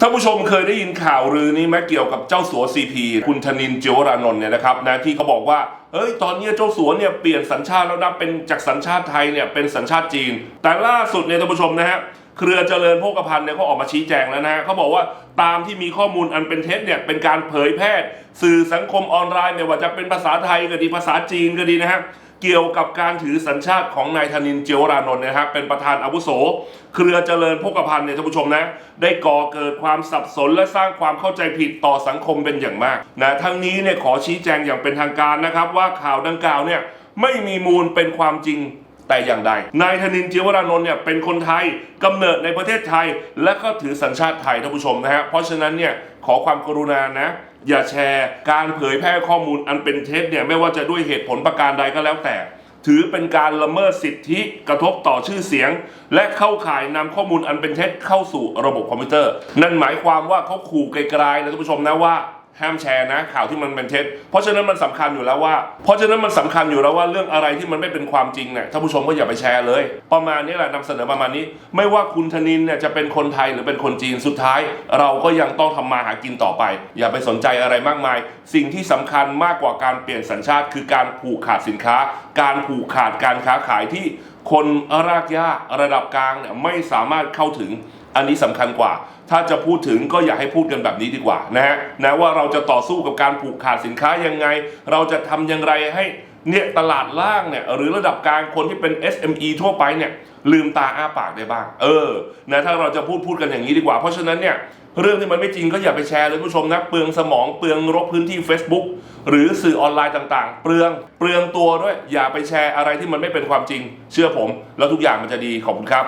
ท่านผู้ชมเคยได้ยินข่าวรือนี้ไหมเกี่ยวกับเจ้าสัวซีพีคุณธนินเจียวรานนท์เนี่ยนะครับนะที่เขาบอกว่าเอ้ยตอนนี้เจ้าสัวเนี่ยเปลี่ยนสัญชาติแล้วนะเป็นจากสัญชาติไทยเนี่ยเป็นสัญชาติจีน แต่ล่าสุดเนี่ยท่านผู้ชมนะฮะเครือเจริญโภคภัณฑ์เนี่ยเขาออกมาชี้แจงแล้วนะฮะเขาบอกว่าตามที่มีข้อมูลอันเป็นเท็จเนี่ยเป็นการเผยแพร่สื่อสังคมออนไลน์เนี่ยว่าจะเป็นภาษาไทยก็ดีภาษาจีนก็ดีนะฮะ เกี่ยวกับการถือสัญชาติของนายธนินเจียวรานนท์นะครับเป็นประธานอาวุโส เครือเจริญพกพันธ์เนี่ยท่านผู้ชมนะ ได้ก่อเกิดความสับสนและสร้างความเข้าใจผิดต่อสังคมเป็นอย่างมากนะทั้งนี้เนี่ยขอชี้แจงอย่างเป็นทางการนะครับ ว่าข่าวดังกล่าวเนี่ยไม่มีมูลเป็นความจริง แต่อย่างใด นายธนินทร์เจียวรานนท์เนี่ยเป็นคนไทยกำเนิดในประเทศไทย และก็ถือสัญชาติไทยท่านผู้ชมนะฮะเพราะฉะนั้นเนี่ยขอความกรุณานะอย่าแชร์การเผยแพร่ข้อมูลอันเป็นเท็จเนี่ยไม่ว่าจะด้วยเหตุผลประการใดก็แล้วแต่ ถือเป็นการละเมิดสิทธิกระทบต่อชื่อเสียง และเข้าข่ายนำข้อมูลอันเป็นเท็จเข้าสู่ระบบคอมพิวเตอร์ นั่นหมายความว่าเขาขู่ไกลๆนะท่านผู้ชมนะว่า ห้ามแชร์นะข่าวที่มันเป็นเท็จ เพราะฉะนั้นมันสำคัญอยู่แล้วว่า เพราะฉะนั้นมันสำคัญอยู่แล้วว่าเรื่องอะไรที่มันไม่เป็นความจริงเนี่ยท่านผู้ชมก็อย่าไปแชร์เลย ประมาณนี้แหละนำเสนอประมาณนี้ ไม่ว่าคุณธนินเนี่ยจะเป็นคนไทยหรือเป็นคนจีนสุดท้าย เราก็ยังต้องทำมาหากินต่อไป อย่าไปสนใจอะไรมากมาย สิ่งที่สำคัญมากกว่าการเปลี่ยนสัญชาติ คือการผูกขาดสินค้า การผูกขาดการค้าขายที่คนรากหญ้าระดับกลางเนี่ยไม่สามารถเข้าถึง อันนี้สำคัญกว่า ถ้าจะพูดถึงก็อย่าให้พูดกันแบบนี้ดีกว่านะฮะนะว่าเราจะต่อสู้กับการผูกขาดสินค้ายังไง เราจะทำอย่างไรให้เนี่ยตลาดล่างเนี่ยหรือระดับกลางคนที่เป็น SME ทั่วไปเนี่ยลืมตาอ้าปากได้บ้าง เออนะถ้าเราจะพูดพูดกันอย่างนี้ดีกว่า เพราะฉะนั้นเนี่ยเรื่องที่มันไม่จริงก็อย่าไปแชร์เลยคุณผู้ชมนะเปลืองสมองเปลืองรบพื้นที่ Facebook หรือสื่อออนไลน์ต่างๆ เปลืองเปลืองตัวด้วย อย่าไปแชร์อะไรที่มันไม่เป็นความจริง เชื่อผม แล้วทุกอย่างมันจะดีขอบคุณครับ